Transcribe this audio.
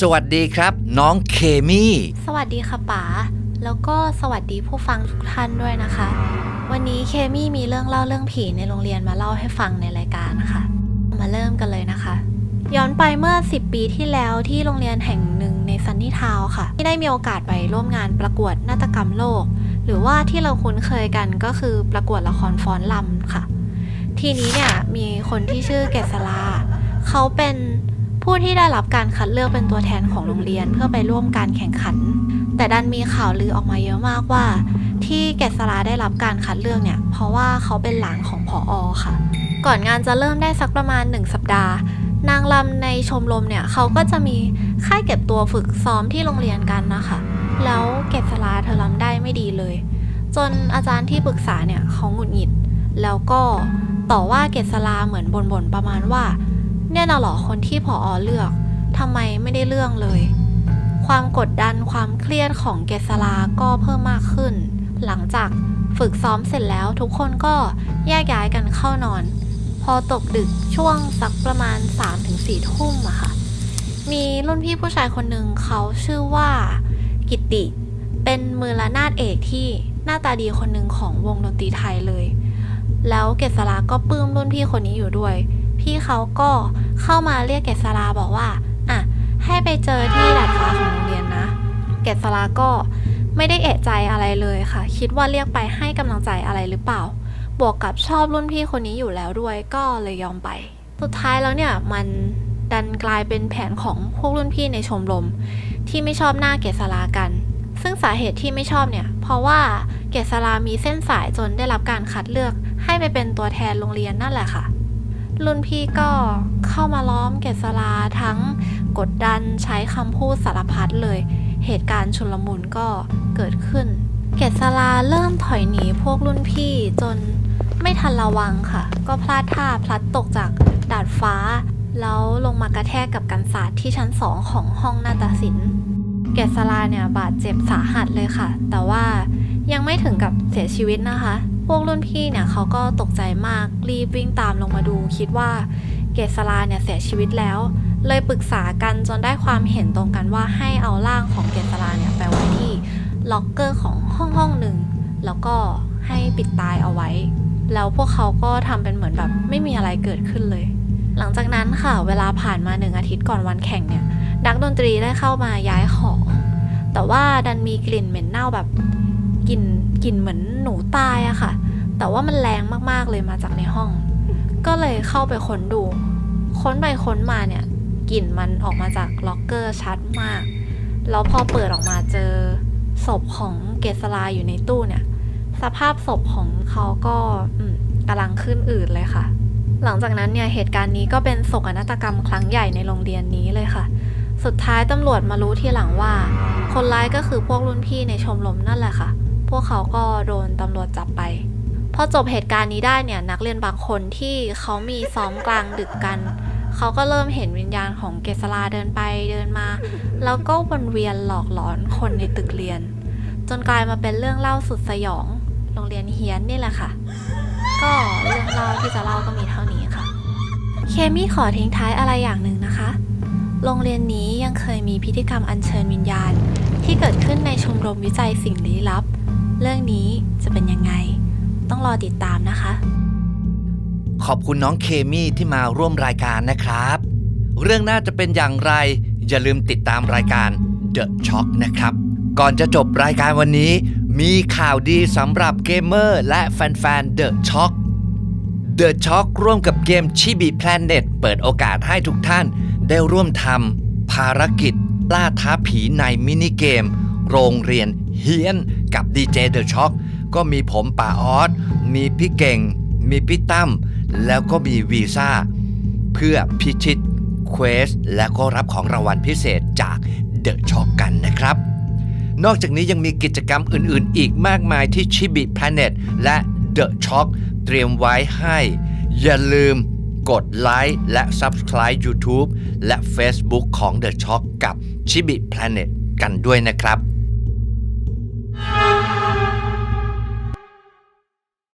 สวัสดีครับ น้องเคมี่ สวัสดีค่ะป๋า แล้วก็สวัสดีผู้ฟังทุกท่านด้วยนะคะ วันนี้เคมี่มีเรื่องเล่าเรื่องผีในโรงเรียนมาเล่าให้ฟังในรายการค่ะ มาเริ่มกันเลยนะคะ ย้อนไปเมื่อ 10 ปีที่แล้วที่โรงเรียนแห่งหนึ่งในซันนี่ทาวน์ค่ะ ที่ได้มีโอกาสไปร่วมงานประกวดนาฏกรรมโลก หรือว่าที่เราคุ้นเคยกันก็คือประกวดละครฟ้อนลำค่ะ ทีนี้เนี่ยมีคนที่ชื่อเกษราเขาเป็น ผู้ที่ได้รับการคัดเลือกเป็นตัวแทนของโรงเรียนเพื่อไปร่วมการแข่งขัน แต่ดันมีข่าวลือออกมาเยอะมากว่า ที่เกษราได้รับการคัดเลือกเนี่ย เพราะว่าเขาเป็นหลานของผออค่ะ ก่อนงานจะเริ่มได้สักประมาณ 1 สัปดาห์ นางรำในชมรมเนี่ยเขาก็จะมีค่ายเก็บตัวฝึกซ้อมที่โรงเรียนกันนะคะ แล้วเกษราเธอรำได้ไม่ดีเลย จนอาจารย์ที่ปรึกษาเนี่ยเขาหงุดหงิด แล้วก็ต่อว่าเกษราเหมือนบ่นๆประมาณว่า เนี่ยนะหรอคนที่ผออเลือกทำไมไม่ได้เรื่องเลย ความกดดันความเครียดของเกษราก็เพิ่มมากขึ้น หลังจากฝึกซ้อมเสร็จแล้วทุกคนก็แยกย้ายกันเข้านอน พอตกดึกช่วงสักประมาณ 3-4 ทุ่มอะค่ะ มีรุ่นพี่ผู้ชายคนหนึ่งเขาชื่อว่ากิติ เป็นมือระนาดเอกที่หน้าตาดีคนหนึ่งของวงดนตรีไทยเลย แล้วเกษราก็ปลื้มรุ่นพี่คนนี้อยู่ด้วย พี่เขาก็เข้ามาเรียกเกษราบอกว่าอะให้ไปเจอที่ดาดฟ้าของโรงเรียนนะ เกษราก็ไม่ได้เอะใจอะไรเลยค่ะ คิดว่าเรียกไปให้กำลังใจอะไรหรือเปล่า บวกกับชอบรุ่นพี่คนนี้อยู่แล้วด้วยก็เลยยอมไป สุดท้ายแล้วเนี่ยมันดันกลายเป็นแผนของพวกรุ่นพี่ในชมรม ที่ไม่ชอบหน้าเกษรากัน ซึ่งสาเหตุที่ไม่ชอบเนี่ย เพราะว่าเกษรามีเส้นสายจนได้รับการคัดเลือก ให้ไปเป็นตัวแทนโรงเรียนนั่นแหละค่ะ รุ่นพี่ก็เข้ามาล้อมเกษราทั้งกดดันใช้คำพูดสารพัดเลย เหตุการณ์ชุลมุนก็เกิดขึ้น เกษราเริ่มถอยหนีพวกรุ่นพี่จนไม่ทันระวังค่ะ ก็พลาดท่าพลัดตกจากดาดฟ้า แล้วลงมากระแทกกับกันศาสตร์ที่ชั้นสองของห้องนาฏศิลป์เกษราเนี่ยบาดเจ็บสาหัสเลยค่ะ แต่ว่ายังไม่ถึงกับเสียชีวิตนะคะ พวกรุ่นพี่เนี่ยเขาก็ตกใจมากรีบวิ่งตามลงมาดู คิดว่าเกษราเนี่ยเสียชีวิตแล้ว เลยปรึกษากันจนได้ความเห็นตรงกันว่าให้เอาร่างของเกษราเนี่ยไปไว้ที่ล็อกเกอร์ของห้องห้องหนึ่งแล้วก็ให้ปิดตายเอาไว้ แล้วพวกเขาก็ทำเป็นเหมือนแบบไม่มีอะไรเกิดขึ้นเลย หลังจากนั้นค่ะเวลาผ่านมาหนึ่งอาทิตย์ก่อนวันแข่งเนี่ยนักดนตรีได้เข้ามาย้ายของ แต่ว่าดันมีกลิ่นเหม็นเน่าแบบ กลิ่นกลิ่นเหมือนหนูตายอะค่ะ แต่ว่ามันแรงมากๆเลยมาจากในห้อง ก็เลยเข้าไปค้นดู ค้นไปค้นมาเนี่ยกลิ่นมันออกมาจากล็อกเกอร์ชัดมาก แล้วพอเปิดออกมาเจอศพของเกษราอยู่ในตู้เนี่ย สภาพศพของเขาก็กำลังขึ้นอืดเลยค่ะ หลังจากนั้นเนี่ยเหตุการณ์นี้ก็เป็นโศกนาฏกรรมครั้งใหญ่ในโรงเรียนนี้เลยค่ะ สุดท้ายตำรวจมารู้ทีหลังว่า คนร้ายก็คือพวกรุ่นพี่ในชมรมนั่นแหละค่ะ พวกเขาก็โดนตำรวจจับไป พอจบเหตุการณ์นี้ได้เนี่ยนักเรียนบางคนที่เขามีซ้อมกลางดึกกัน เขาก็เริ่มเห็นวิญญาณของเกษราเดินไปเดินมา แล้วก็วนเวียนหลอกหลอนคนในตึกเรียน จนกลายมาเป็นเรื่องเล่าสุดสยอง โรงเรียนเฮียนนี่แหละค่ะ ก็เรื่องเล่าที่จะเล่าก็มีเท่านี้ค่ะ เคมี่ขอทิ้งท้ายอะไรอย่างหนึ่งนะคะ โรงเรียนนี้ยังเคยมีพิธีกรรมอัญเชิญวิญญาณที่เกิดขึ้นในชมรมวิจัยสิ่งลี้ลับ เรื่องนี้จะเป็นยังไง ต้องรอติดตามนะคะ ขอบคุณน้องเคมี่ที่มาร่วมรายการนะครับ เรื่องน่าจะเป็นอย่างไร อย่าลืมติดตามรายการ The Shock นะครับ ก่อนจะจบรายการวันนี้ มีข่าวดีสำหรับเกมเมอร์และแฟนๆ The Shock The Shock ร่วมกับเกม Chibi Planet เปิดโอกาสให้ทุกท่าน ได้ร่วมทำภารกิจล่าท้าผีในมินิเกม โรงเรียน เฮียนกับ DJ The Shock ก็มีผมป่าออสมีพี่เก่ง มีพี่ตั้มแล้วก็มีวีซ่า เพื่อพิชิตเควสและก็รับของรางวัลพิเศษจาก The Shock กันนะครับ นอกจากนี้ยังมีกิจกรรมอื่นๆ อีกมากมายที่ชิบิ Planet และ The Shock เตรียมไว้ให้ อย่าลืมกดไลค์และ Subscribe YouTube และ Facebook ของ The Shock กับชิบิ Planet กันด้วยนะครับ Yeah.